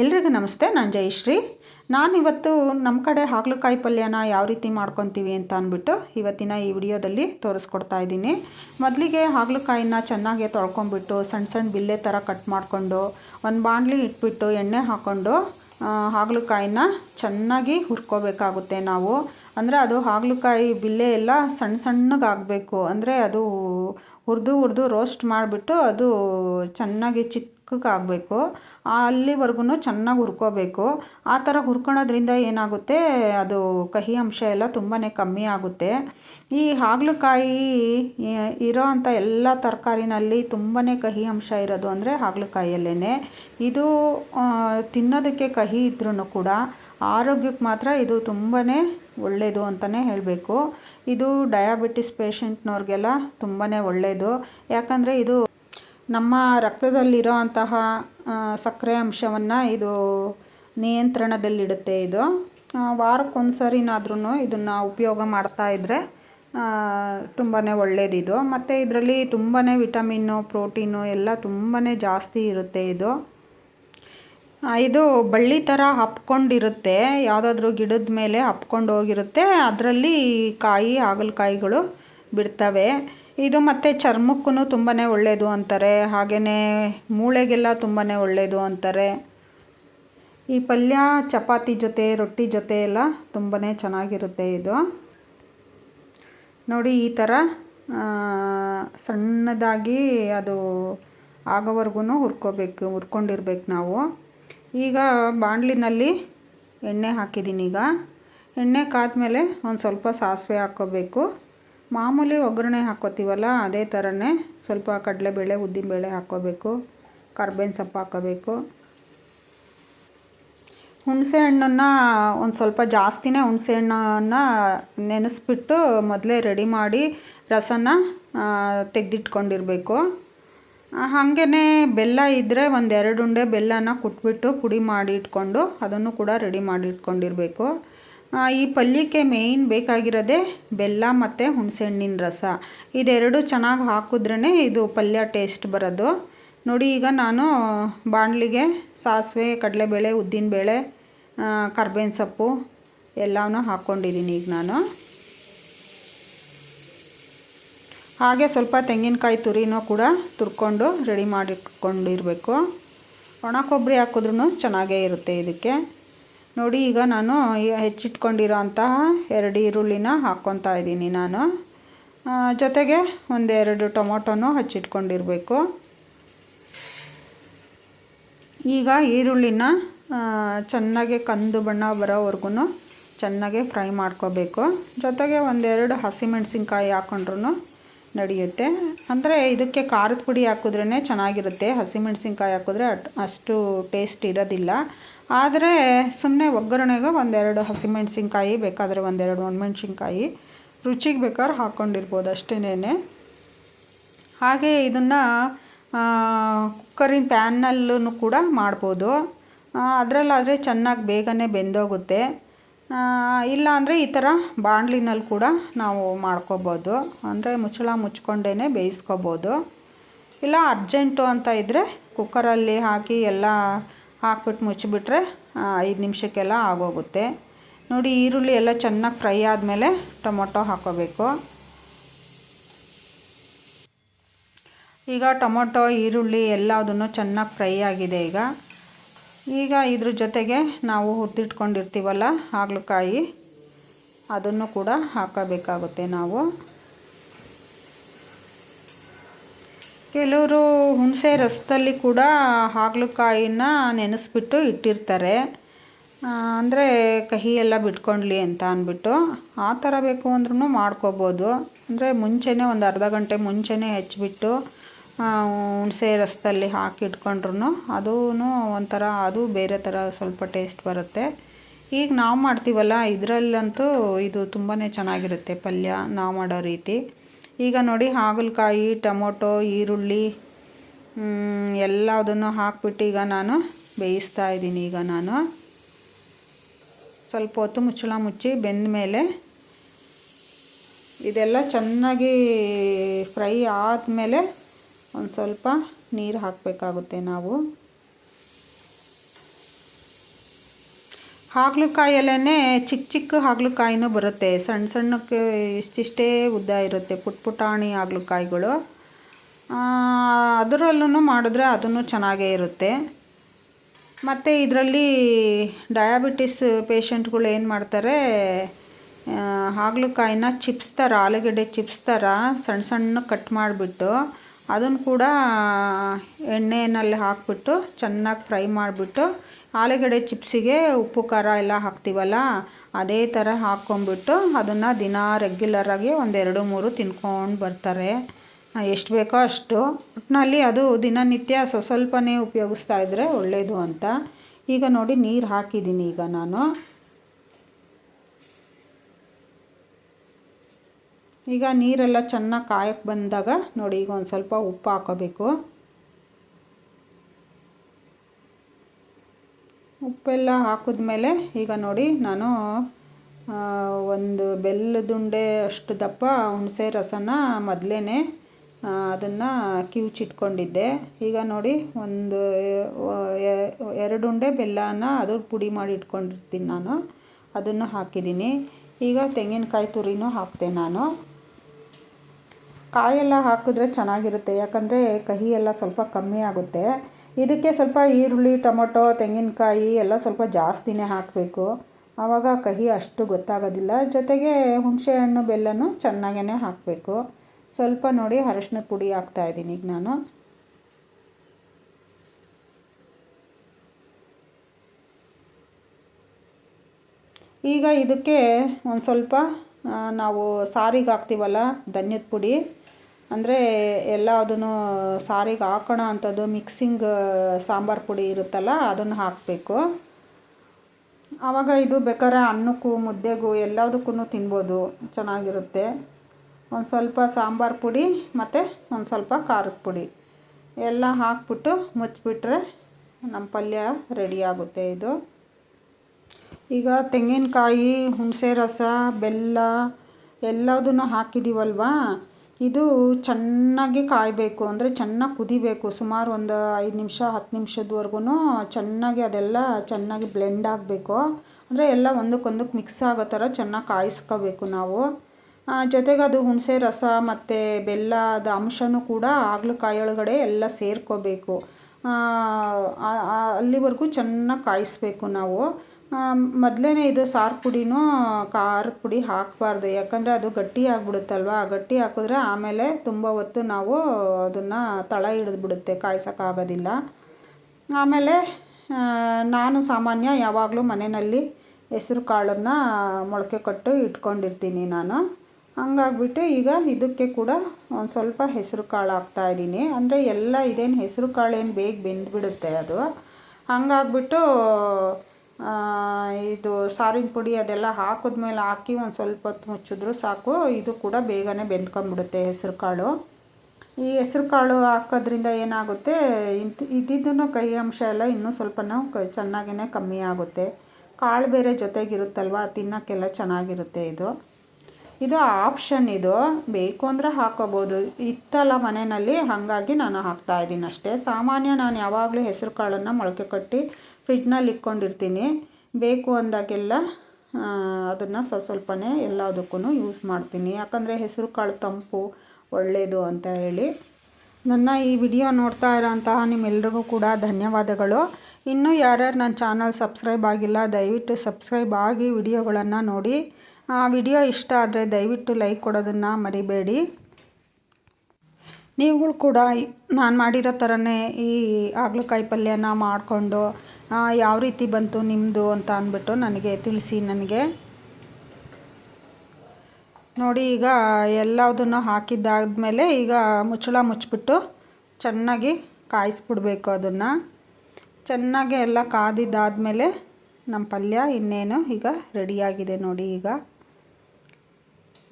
ಎಲ್ರಿಗೂ ನಮಸ್ತೆ, ನಾನು ಜಯಶ್ರೀ. ನಾನಿವತ್ತು ನಮ್ಮ ಕಡೆ ಹಾಗಲಕಾಯಿ ಪಲ್ಯನ ಯಾವ ರೀತಿ ಮಾಡ್ಕೊತೀವಿ ಅಂತ ಅಂದ್ಬಿಟ್ಟು ಇವತ್ತಿನ ಈ ವಿಡಿಯೋದಲ್ಲಿ ತೋರಿಸ್ಕೊಡ್ತಾ ಇದ್ದೀನಿ. ಮೊದಲಿಗೆ ಹಾಗಲಕಾಯಿನ ಚೆನ್ನಾಗಿ ತೊಳ್ಕೊಂಬಿಟ್ಟು ಸಣ್ಣ ಸಣ್ಣ ಬಿಲ್ಲೆ ಥರ ಕಟ್ ಮಾಡಿಕೊಂಡು ಒಂದು ಬಾಣಲಿ ಇಟ್ಬಿಟ್ಟು ಎಣ್ಣೆ ಹಾಕ್ಕೊಂಡು ಹಾಗಲಕಾಯಿನ ಚೆನ್ನಾಗಿ ಹುರ್ಕೋಬೇಕಾಗುತ್ತೆ ನಾವು. ಅಂದರೆ ಅದು ಹಾಗಲಕಾಯಿ ಬಿಲ್ಲೆ ಎಲ್ಲ ಸಣ್ಣ ಸಣ್ಣಗಾಗಬೇಕು. ಅಂದರೆ ಅದು ಹುರಿದು ಹುರಿದು ರೋಸ್ಟ್ ಮಾಡಿಬಿಟ್ಟು ಅದು ಚೆನ್ನಾಗಿ ಚಿಕ್ಕಗಾಗಬೇಕು ಅಲ್ಲಿವರೆಗೂ ಚೆನ್ನಾಗಿ ಹುರ್ಕೋಬೇಕು. ಆ ಥರ ಹುರ್ಕೊಳೋದ್ರಿಂದ ಏನಾಗುತ್ತೆ, ಅದು ಕಹಿ ಅಂಶ ಎಲ್ಲ ತುಂಬಾ ಕಮ್ಮಿ ಆಗುತ್ತೆ. ಈ ಹಾಗಲಕಾಯಿ ಇರೋ ಅಂಥ ಎಲ್ಲ ತರಕಾರಿನಲ್ಲಿ ತುಂಬಾ ಕಹಿ ಅಂಶ ಇರೋದು ಅಂದರೆ ಹಾಗಲಕಾಯಿಯಲ್ಲೇ ಇದು ತಿನ್ನೋದಕ್ಕೆ ಕಹಿ ಇದ್ರೂ ಕೂಡ ಆರೋಗ್ಯಕ್ಕೆ ಮಾತ್ರ ಇದು ತುಂಬಾ ಒಳ್ಳೆಯದು ಅಂತಲೇ ಹೇಳಬೇಕು. ಇದು ಡಯಾಬಿಟಿಸ್ ಪೇಷಂಟ್ನವ್ರಿಗೆಲ್ಲ ತುಂಬಾ ಒಳ್ಳೆಯದು ಯಾಕಂದರೆ ಇದು ನಮ್ಮ ರಕ್ತದಲ್ಲಿರೋ ಅಂತಹ ಸಕ್ಕರೆ ಅಂಶವನ್ನು ಇದು ನಿಯಂತ್ರಣದಲ್ಲಿಡುತ್ತೆ ಇದು. ವಾರಕ್ಕೊಂದು ಸರಿನಾದ್ರೂ ಇದನ್ನು ಉಪಯೋಗ ಮಾಡ್ತಾ ಇದ್ದರೆ ತುಂಬಾ ಒಳ್ಳೆಯದಿದು ಮತ್ತು ಇದರಲ್ಲಿ ತುಂಬಾ ವಿಟಮಿನ್ನು, ಪ್ರೋಟೀನು ಎಲ್ಲ ತುಂಬಾ ಜಾಸ್ತಿ ಇರುತ್ತೆ ಇದು. ಇದು ಬಳ್ಳಿ ಥರ ಹಪ್ಕೊಂಡಿರುತ್ತೆ. ಯಾವುದಾದ್ರೂ ಗಿಡದ ಮೇಲೆ ಹಪ್ಕೊಂಡು ಹೋಗಿರುತ್ತೆ ಅದರಲ್ಲಿ ಕಾಯಿ, ಹಾಗಲಕಾಯಿಗಳು ಬಿಡ್ತವೆ. ಇದು ಮತ್ತು ಚರ್ಮಕ್ಕೂ ತುಂಬಾ ಒಳ್ಳೆಯದು ಅಂತಾರೆ. ಹಾಗೆಯೇ ಮೂಳೆಗೆಲ್ಲ ತುಂಬಾ ಒಳ್ಳೆಯದು ಅಂತಾರೆ. ಈ ಪಲ್ಯ, ಚಪಾತಿ ಜೊತೆ, ರೊಟ್ಟಿ ಜೊತೆ ಎಲ್ಲ ತುಂಬಾ ಚೆನ್ನಾಗಿರುತ್ತೆ ಇದು. ನೋಡಿ ಈ ಥರ ಸಣ್ಣದಾಗಿ ಅದು ಆಗೋವರೆಗೂ ಹುರ್ಕೋಬೇಕು, ಹುರ್ಕೊಂಡಿರ್ಬೇಕು ನಾವು. ಈಗ ಬಾಣಲಿನಲ್ಲಿ ಎಣ್ಣೆ ಹಾಕಿದ್ದೀನಿ ಈಗ ಎಣ್ಣೆ ಕಾದ ಮೇಲೆ ಒಂದು ಸ್ವಲ್ಪ ಸಾಸಿವೆ ಹಾಕ್ಕೋಬೇಕು ಮಾಮೂಲಿ ಒಗ್ಗರಣೆ ಹಾಕ್ಕೋತೀವಲ್ಲ ಅದೇ ಥರನೇ ಸ್ವಲ್ಪ ಕಡಲೆಬೇಳೆ, ಉದ್ದಿನಬೇಳೆ ಹಾಕ್ಕೋಬೇಕು ಕರ್ಬೇವಿನ ಸೊಪ್ಪು ಹಾಕ್ಕೋಬೇಕು ಹುಣಸೆ ಹಣ್ಣನ್ನು ಒಂದು ಸ್ವಲ್ಪ ಜಾಸ್ತಿನೇ ಹುಣಸೆ ಹಣ್ಣನ್ನು ನೆನೆಸ್ಬಿಟ್ಟು ಮೊದಲೇ ರೆಡಿ ಮಾಡಿ ರಸನ ತೆಗೆದಿಟ್ಕೊಂಡಿರಬೇಕು. ಹಾಗೇ ಬೆಲ್ಲ ಇದ್ದರೆ ಒಂದೆರಡು ಉಂಡೆ ಬೆಲ್ಲನ ಕುಟ್ಬಿಟ್ಟು ಪುಡಿ ಮಾಡಿ ಇಟ್ಕೊಂಡು ಅದನ್ನು ಕೂಡ ರೆಡಿ ಮಾಡಿ ಇಟ್ಕೊಂಡಿರಬೇಕು. ಈ ಪಲ್ಯಕ್ಕೆ ಮೇಯ್ನ್ ಬೇಕಾಗಿರೋದೇ ಬೆಲ್ಲ ಮತ್ತು ಹುಣಸೆಹಣ್ಣಿನ ರಸ. ಇದೆರಡು ಚೆನ್ನಾಗಿ ಹಾಕಿದ್ರೇ ಇದು ಪಲ್ಯ ಟೇಸ್ಟ್ ಬರೋದು. ನೋಡಿ, ಈಗ ನಾನು ಬಾಣಲಿಗೆ ಸಾಸಿವೆ, ಕಡಲೆಬೇಳೆ, ಉದ್ದಿನಬೇಳೆ ಕರ್ಬೇವಿನ ಸೊಪ್ಪು ಎಲ್ಲವೂ ಹಾಕ್ಕೊಂಡಿದ್ದೀನಿ ಈಗ ನಾನು. ಹಾಗೆ ಸ್ವಲ್ಪ ತೆಂಗಿನಕಾಯಿ ತುರಿನೂ ಕೂಡ ತುರ್ಕೊಂಡು ರೆಡಿ ಮಾಡಿಕೊಂಡಿರಬೇಕು ಒಣ ಕೊಬ್ಬರಿ ಹಾಕಿದ್ರೂ ಚೆನ್ನಾಗೇ ಇರುತ್ತೆ ಇದಕ್ಕೆ. ನೋಡಿ, ಈಗ ನಾನು ಹೆಚ್ಚಿಟ್ಕೊಂಡಿರೋ ಅಂತಹ ಎರಡು ಈರುಳ್ಳಿನ ಹಾಕ್ಕೊತಾ ಇದ್ದೀನಿ ನಾನು. ಜೊತೆಗೆ ಒಂದೆರಡು ಟೊಮೊಟೊನೂ ಹಚ್ಚಿಟ್ಕೊಂಡಿರಬೇಕು. ಈಗ ಈರುಳ್ಳಿನ ಚೆನ್ನಾಗಿ ಕಂದು ಬಣ್ಣ ಬರೋವರೆಗೂ ಚೆನ್ನಾಗಿ ಫ್ರೈ ಮಾಡ್ಕೋಬೇಕು. ಜೊತೆಗೆ ಒಂದೆರಡು ಹಸಿಮೆಣಸಿನ್ಕಾಯಿ ಹಾಕ್ಕೊಂಡ್ರು ನಡೆಯುತ್ತೆ. ಅಂದರೆ ಇದಕ್ಕೆ ಖಾರದ ಪುಡಿ ಹಾಕಿದ್ರೇ ಚೆನ್ನಾಗಿರುತ್ತೆ. ಹಸಿಮೆಣಸಿನ್ಕಾಯಿ ಹಾಕಿದ್ರೆ ಅಷ್ಟು ಟೇಸ್ಟ್ ಇರೋದಿಲ್ಲ. ಆದರೆ ಸುಮ್ಮನೆ ಒಗ್ಗರಣೆಗೆ ಒಂದೆರಡು ಹಸಿಮೆಣಸಿನ್ಕಾಯಿ ಬೇಕಾದರೆ ಒಂದೆರಡು ಒಣಮೆಣ್ಸಿನ್ಕಾಯಿ ರುಚಿಗೆ ಬೇಕಾದ್ರೆ ಹಾಕ್ಕೊಂಡಿರ್ಬೋದು ಅಷ್ಟೇನೆ ಹಾಗೆ ಇದನ್ನು ಕುಕ್ಕರಿನ ಪ್ಯಾನಲ್ಲೂ ಕೂಡ ಮಾಡ್ಬೋದು. ಅದರಲ್ಲಾದರೆ ಚೆನ್ನಾಗಿ ಬೇಗನೆ ಬೆಂದೋಗುತ್ತೆ. ಇಲ್ಲ ಅಂದರೆ ಈ ಥರ ಬಾಣಲಿನಲ್ಲಿ ಕೂಡ ನಾವು ಮಾಡ್ಕೋಬೋದು. ಅಂದರೆ ಮುಚ್ಚಳ ಮುಚ್ಕೊಂಡೇ ಬೇಯಿಸ್ಕೋಬೋದು. ಇಲ್ಲ ಅರ್ಜೆಂಟು ಅಂತ ಇದ್ದರೆ ಕುಕ್ಕರಲ್ಲಿ ಹಾಕಿ ಎಲ್ಲ ಹಾಕ್ಬಿಟ್ಟು ಮುಚ್ಚಿಬಿಟ್ರೆ ಐದು ನಿಮಿಷಕ್ಕೆಲ್ಲ ಆಗೋಗುತ್ತೆ. ನೋಡಿ ಈರುಳ್ಳಿ ಎಲ್ಲ ಚೆನ್ನಾಗಿ ಫ್ರೈ ಆದಮೇಲೆ ಟೊಮೊಟೊ ಹಾಕೋಬೇಕು. ಈಗ ಟೊಮೊಟೊ, ಈರುಳ್ಳಿ ಎಲ್ಲದನ್ನು ಚೆನ್ನಾಗಿ ಫ್ರೈ ಆಗಿದೆ ಈಗ. ಈಗ ಇದ್ರ ಜೊತೆಗೆ ನಾವು ಹುರಿದಿಟ್ಕೊಂಡಿರ್ತೀವಲ್ಲ ಹಾಗಲಕಾಯಿ, ಅದನ್ನು ಕೂಡ ಹಾಕಬೇಕಾಗುತ್ತೆ ನಾವು. ಕೆಲವರು ಹುಣಸೆ ರಸದಲ್ಲಿ ಕೂಡ ಹಾಗಲಕಾಯಿನ ನೆನೆಸ್ಬಿಟ್ಟು ಇಟ್ಟಿರ್ತಾರೆ. ಅಂದರೆ ಕಹಿ ಎಲ್ಲ ಬಿಟ್ಕೊಂಡ್ಲಿ ಅಂತ ಅಂದ್ಬಿಟ್ಟು ಆ ಥರ ಬೇಕು ಅಂದ್ರೂ ಮಾಡ್ಕೋಬೋದು. ಅಂದರೆ ಮುಂಚೆನೇ ಒಂದು ಅರ್ಧ ಗಂಟೆ ಮುಂಚೆನೇ ಹೆಚ್ಚಿಬಿಟ್ಟು ಹುಣಸೆ ರಸದಲ್ಲಿ ಹಾಕಿ ಇಟ್ಕೊಂಡ್ರು ಅದೂ ಒಂಥರ, ಅದು ಬೇರೆ ಥರ ಸ್ವಲ್ಪ ಟೇಸ್ಟ್ ಬರುತ್ತೆ. ಈಗ ನಾವು ಮಾಡ್ತೀವಲ್ಲ, ಇದರಲ್ಲಂತೂ ಇದು ತುಂಬಾ ಚೆನ್ನಾಗಿರುತ್ತೆ ಪಲ್ಯ ನಾವು ಮಾಡೋ ರೀತಿ. ಈಗ ನೋಡಿ ಹಾಗಲಕಾಯಿ, ಟೊಮೊಟೊ, ಈರುಳ್ಳಿ ಎಲ್ಲದನ್ನು ಹಾಕ್ಬಿಟ್ಟು ಈಗ ನಾನು ಬೇಯಿಸ್ತಾ ಇದ್ದೀನಿ ಈಗ ನಾನು. ಸ್ವಲ್ಪ ಹೊತ್ತು ಮುಚ್ಚಳ ಮುಚ್ಚಿ ಬೆಂದ ಮೇಲೆ ಇದೆಲ್ಲ ಚೆನ್ನಾಗಿ ಫ್ರೈ ಆದಮೇಲೆ ಒಂದು ಸ್ವಲ್ಪ ನೀರು ಹಾಕಬೇಕಾಗುತ್ತೆ ನಾವು. ಹಾಗಲಕಾಯಲ್ಲೇ ಚಿಕ್ಕ ಚಿಕ್ಕ ಹಾಗಲಕಾಯಿನೂ ಬರುತ್ತೆ. ಸಣ್ಣ ಸಣ್ಣಕ್ಕೆ ಇಷ್ಟಿಷ್ಟೇ ಉದ್ದ ಇರುತ್ತೆ, ಪುಟ್ ಪುಟಾಣಿ ಹಾಗಲಕಾಯಿಗಳು. ಅದರಲ್ಲೂ ಮಾಡಿದ್ರೆ ಅದನ್ನು ಚೆನ್ನಾಗೇ ಇರುತ್ತೆ. ಮತ್ತು ಇದರಲ್ಲಿ ಡಯಾಬಿಟಿಸ್ ಪೇಷಂಟ್ಗಳು ಏನು ಮಾಡ್ತಾರೆ ಹಾಗಲಕಾಯಿನ ಚಿಪ್ಸ್ ಥರ, ಆಲೂಗಡ್ಡೆ ಚಿಪ್ಸ್ ಸಣ್ಣ ಸಣ್ಣ ಕಟ್ ಮಾಡಿಬಿಟ್ಟು ಅದನ್ನು ಕೂಡ ಎಣ್ಣೆಯಲ್ಲಿ ಹಾಕಿಬಿಟ್ಟು ಚೆನ್ನಾಗಿ ಫ್ರೈ ಮಾಡಿಬಿಟ್ಟು ಆಲೂಗಡ್ಡೆ ಚಿಪ್ಸಿಗೆ ಉಪ್ಪು ಖಾರ ಎಲ್ಲ ಹಾಕ್ತೀವಲ್ಲ, ಅದೇ ಥರ ಹಾಕ್ಕೊಂಬಿಟ್ಟು ಅದನ್ನು ದಿನ ರೆಗ್ಯುಲರಾಗಿ ಒಂದೆರಡು ಮೂರು ತಿನ್ಕೊಂಡು ಬರ್ತಾರೆ. ಎಷ್ಟು ಬೇಕೋ ಅಷ್ಟು. ಒಟ್ಟಿನಲ್ಲಿ ಅದು ದಿನನಿತ್ಯ ಸ್ವ ಸ್ವಲ್ಪನೇ ಉಪಯೋಗಿಸ್ತಾ ಇದ್ದರೆ ಒಳ್ಳೆಯದು ಅಂತ. ಈಗ ನೋಡಿ ನೀರು ಹಾಕಿದ್ದೀನಿ ಈಗ ನಾನು. ಈಗ ನೀರೆಲ್ಲ ಚೆನ್ನಾಗಿ ಕಾಯಕ್ಕೆ ಬಂದಾಗ ನೋಡಿ, ಈಗ ಒಂದು ಸ್ವಲ್ಪ ಉಪ್ಪು ಹಾಕೋಬೇಕು. ಉಪ್ಪೆಲ್ಲ ಹಾಕಿದ್ಮೇಲೆ ಈಗ ನೋಡಿ, ನಾನು ಒಂದು ಬೆಲ್ಲದುಂಡೆ ಅಷ್ಟು ದಪ್ಪ ಹುಣಸೆ ರಸನ ಮೊದಲೇ ಅದನ್ನು ಕಿವುಚಿಟ್ಕೊಂಡಿದ್ದೆ. ಈಗ ನೋಡಿ, ಒಂದು ಎರಡು ಉಂಡೆ ಬೆಲ್ಲನ ಅದು ಪುಡಿ ಮಾಡಿ ಇಟ್ಕೊಂಡಿರ್ತೀನಿ ನಾನು. ಅದನ್ನು ಹಾಕಿದ್ದೀನಿ. ಈಗ ತೆಂಗಿನಕಾಯಿ ತುರಿನೂ ಹಾಕ್ತೆ ನಾನು. ಕಾಯೆಲ್ಲ ಹಾಕಿದ್ರೆ ಚೆನ್ನಾಗಿರುತ್ತೆ. ಯಾಕಂದರೆ ಕಹಿ ಎಲ್ಲ ಸ್ವಲ್ಪ ಕಮ್ಮಿ ಆಗುತ್ತೆ. ಇದಕ್ಕೆ ಸ್ವಲ್ಪ ಈರುಳ್ಳಿ, ಟೊಮೊಟೊ, ತೆಂಗಿನಕಾಯಿ ಎಲ್ಲ ಸ್ವಲ್ಪ ಜಾಸ್ತಿನೇ ಹಾಕಬೇಕು. ಆವಾಗ ಕಹಿ ಅಷ್ಟು ಗೊತ್ತಾಗೋದಿಲ್ಲ. ಜೊತೆಗೆ ಹುಣಸೆಹಣ್ಣು ಬೆಲ್ಲನೂ ಚೆನ್ನಾಗೇ ಹಾಕಬೇಕು. ಸ್ವಲ್ಪ ನೋಡಿ ಅರಶಿನ ಪುಡಿ ಹಾಕ್ತಾಯಿದ್ದೀನಿ ಈಗ ನಾನು. ಈಗ ಇದಕ್ಕೆ ಒಂದು ಸ್ವಲ್ಪ ನಾವು ಸಾರಿಗೆ ಹಾಕ್ತೀವಲ್ಲ ಧನ್ಯದ ಪುಡಿ. ಅಂದರೆ ಎಲ್ಲದನ್ನು ಸಾರಿಗೆ ಹಾಕೋಣ ಅಂಥದ್ದು ಮಿಕ್ಸಿಂಗ್ ಸಾಂಬಾರು ಪುಡಿ ಇರುತ್ತಲ್ಲ, ಅದನ್ನು ಹಾಕಬೇಕು. ಆವಾಗ ಇದು ಬೇಕಾದ್ರೆ ಅನ್ನಕ್ಕೂ, ಮುದ್ದೆಗೂ ಎಲ್ಲದಕ್ಕೂ ತಿನ್ಬೋದು. ಚೆನ್ನಾಗಿರುತ್ತೆ. ಒಂದು ಸ್ವಲ್ಪ ಸಾಂಬಾರು ಪುಡಿ ಮತ್ತು ಒಂದು ಸ್ವಲ್ಪ ಖಾರದ ಪುಡಿ. ಎಲ್ಲ ಹಾಕ್ಬಿಟ್ಟು ಮುಚ್ಚಿಬಿಟ್ರೆ ನಮ್ಮ ಪಲ್ಯ ರೆಡಿ ಆಗುತ್ತೆ ಇದು. ಈಗ ತೆಂಗಿನಕಾಯಿ, ಹುಣಸೆ ರಸ, ಬೆಲ್ಲ ಎಲ್ಲದನ್ನು ಹಾಕಿದ್ದೀವಲ್ವಾ ಇದು ಚೆನ್ನಾಗಿ ಕಾಯಬೇಕು, ಅಂದರೆ ಚೆನ್ನಾಗಿ ಕುದಿಬೇಕು. ಸುಮಾರು ಒಂದು ಐದು ನಿಮಿಷ, ಹತ್ತು ನಿಮಿಷದವರೆಗೂ ಚೆನ್ನಾಗಿ ಅದೆಲ್ಲ ಚೆನ್ನಾಗಿ ಬ್ಲೆಂಡ್ ಆಗಬೇಕು. ಅಂದರೆ ಎಲ್ಲ ಒಂದಕ್ಕೊಂದಕ್ಕೆ ಮಿಕ್ಸ್ ಆಗೋ ಥರ ಚೆನ್ನಾಗಿ ಕಾಯಿಸ್ಕೋಬೇಕು ನಾವು. ಜೊತೆಗೆ ಅದು ಹುಣಸೆ ರಸ ಮತ್ತು ಬೆಲ್ಲದ ಅಂಶನೂ ಕೂಡ ಹಾಗಲಕಾಯಿ ಒಳಗಡೆ ಎಲ್ಲ ಸೇರ್ಕೋಬೇಕು. ಅಲ್ಲಿವರೆಗೂ ಚೆನ್ನಾಗಿ ಕಾಯಿಸ್ಬೇಕು ನಾವು. ಮೊದಲೇ ಇದು ಸಾರು ಪುಡಿನೂ ಖಾರದ ಪುಡಿ ಹಾಕಬಾರ್ದು. ಯಾಕಂದರೆ ಅದು ಗಟ್ಟಿ ಆಗಿಬಿಡುತ್ತಲ್ವ? ಗಟ್ಟಿ ಹಾಕಿದ್ರೆ ಆಮೇಲೆ ತುಂಬ ಹೊತ್ತು ನಾವು ಅದನ್ನು ತಳ ಹಿಡಿದ್ಬಿಡುತ್ತೆ, ಕಾಯ್ಸೋಕ್ಕಾಗೋದಿಲ್ಲ. ಆಮೇಲೆ ನಾನು ಸಾಮಾನ್ಯ ಯಾವಾಗಲೂ ಮನೆಯಲ್ಲಿ ಹೆಸ್ರು ಕಾಳನ್ನು ಮೊಳಕೆ ಕಟ್ಟು ಇಟ್ಕೊಂಡಿರ್ತೀನಿ ನಾನು. ಹಂಗಾಗ್ಬಿಟ್ಟು ಈಗ ಇದಕ್ಕೆ ಕೂಡ ಒಂದು ಸ್ವಲ್ಪ ಹೆಸರು ಕಾಳು ಹಾಕ್ತಾಯಿದ್ದೀನಿ ಅಂದರೆ ಎಲ್ಲ ಇದೇನು ಹೆಸರು ಕಾಳು ಏನು ಬೇಗ ಬೆಂದ್ಬಿಡುತ್ತೆ ಅದು? ಹಂಗಾಗ್ಬಿಟ್ಟು ಇದು ಸಾರಿನ ಪುಡಿ ಅದೆಲ್ಲ ಹಾಕಿದ್ಮೇಲೆ ಹಾಕಿ ಒಂದು ಸ್ವಲ್ಪ ಹೊತ್ತು ಮುಚ್ಚಿದ್ರು ಸಾಕು. ಇದು ಕೂಡ ಬೇಗನೆ ಬೆಂದ್ಕೊಂಬಿಡುತ್ತೆ ಹೆಸರುಕಾಳು ಈ ಹೆಸರುಕಾಳು ಹಾಕೋದ್ರಿಂದ ಏನಾಗುತ್ತೆ? ಇಂಥ ಇದ್ದಿದ್ದನ್ನು ಕೈ ಅಂಶ ಎಲ್ಲ ಇನ್ನೂ ಸ್ವಲ್ಪ ಕ ಚೆನ್ನಾಗೇ ಕಮ್ಮಿ ಆಗುತ್ತೆ. ಕಾಳು ಬೇರೆ ಜೊತೆಗಿರುತ್ತಲ್ವ? ತಿನ್ನೋಕ್ಕೆಲ್ಲ ಚೆನ್ನಾಗಿರುತ್ತೆ ಇದು. ಇದು ಆಪ್ಷನ್ ಇದು. ಬೇಕು ಅಂದರೆ ಹಾಕೋಬೋದು. ಇತ್ತಲ್ಲ ಮನೆಯಲ್ಲಿ, ಹಾಗಾಗಿ ನಾನು ಹಾಕ್ತಾಯಿದ್ದೀನಿ ಅಷ್ಟೇ. ಸಾಮಾನ್ಯ ನಾನು ಯಾವಾಗಲೂ ಹೆಸರು ಕಾಳನ್ನು ಮೊಳಕೆ ಕಟ್ಟಿ ಫ್ರಿಡ್ಜ್ನಲ್ಲಿ ಇಟ್ಕೊಂಡಿರ್ತೀನಿ. ಬೇಕು ಅಂದಾಗೆಲ್ಲ ಅದನ್ನು ಸ್ವಲ್ಪ ಸ್ವಲ್ಪನೇ ಎಲ್ಲದಕ್ಕೂ ಯೂಸ್ ಮಾಡ್ತೀನಿ. ಯಾಕಂದರೆ ಹೆಸರು ಕಾಳು ತಂಪು ಒಳ್ಳೆಯದು ಅಂತ ಹೇಳಿ. ನನ್ನ ಈ ವಿಡಿಯೋ ನೋಡ್ತಾ ಇರೋಂತಹ ನಿಮ್ಮೆಲ್ರಿಗೂ ಕೂಡ ಧನ್ಯವಾದಗಳು. ಇನ್ನೂ ಯಾರ್ಯಾರು ನನ್ನ ಚಾನಲ್ ಸಬ್ಸ್ಕ್ರೈಬ್ ಆಗಿಲ್ಲ, ದಯವಿಟ್ಟು ಸಬ್ಸ್ಕ್ರೈಬ್ ಆಗಿ ವಿಡಿಯೋಗಳನ್ನು ನೋಡಿ. ಆ ವಿಡಿಯೋ ಇಷ್ಟ ಆದರೆ ದಯವಿಟ್ಟು ಲೈಕ್ ಕೊಡೋದನ್ನು ಮರಿಬೇಡಿ. ನೀವುಗಳು ಕೂಡ ನಾನು ಮಾಡಿರೋ ಥರನೇ ಈ ಹಾಗಲಕಾಯಿ ಪಲ್ಯನ ಮಾಡಿಕೊಂಡು ಯಾವ ರೀತಿ ಬಂತು ನಿಮ್ಮದು ಅಂತ ಅಂದ್ಬಿಟ್ಟು ನನಗೆ ತಿಳಿಸಿ ನನಗೆ. ನೋಡಿ, ಈಗ ಎಲ್ಲದನ್ನು ಹಾಕಿದ್ದಾದಮೇಲೆ ಈಗ ಮುಚ್ಚಳ ಮುಚ್ಚಿಬಿಟ್ಟು ಚೆನ್ನಾಗಿ ಕಾಯಿಸ್ಬಿಡ್ಬೇಕು ಅದನ್ನು. ಚೆನ್ನಾಗಿ ಎಲ್ಲ ಕಾದಿದ್ದಾದಮೇಲೆ ನಮ್ಮ ಪಲ್ಯ ಇನ್ನೇನು ಈಗ ರೆಡಿಯಾಗಿದೆ ನೋಡಿ ಈಗ.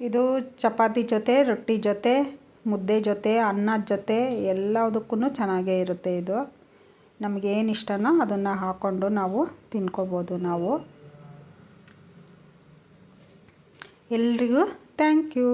ಇದು ಚಪಾತಿ ಜೊತೆ, ರೊಟ್ಟಿ ಜೊತೆ, ಮುದ್ದೆ ಜೊತೆ, ಅನ್ನದ ಜೊತೆ ಎಲ್ಲದಕ್ಕೂ ಚೆನ್ನಾಗೇ ಇರುತ್ತೆ ಇದು. ನಮಗೇನು ಇಷ್ಟನೋ ಅದನ್ನು ಹಾಕ್ಕೊಂಡು ನಾವು ತಿನ್ಕೋಬೋದು ನಾವು. ಎಲ್ರಿಗೂ ಥ್ಯಾಂಕ್ ಯು.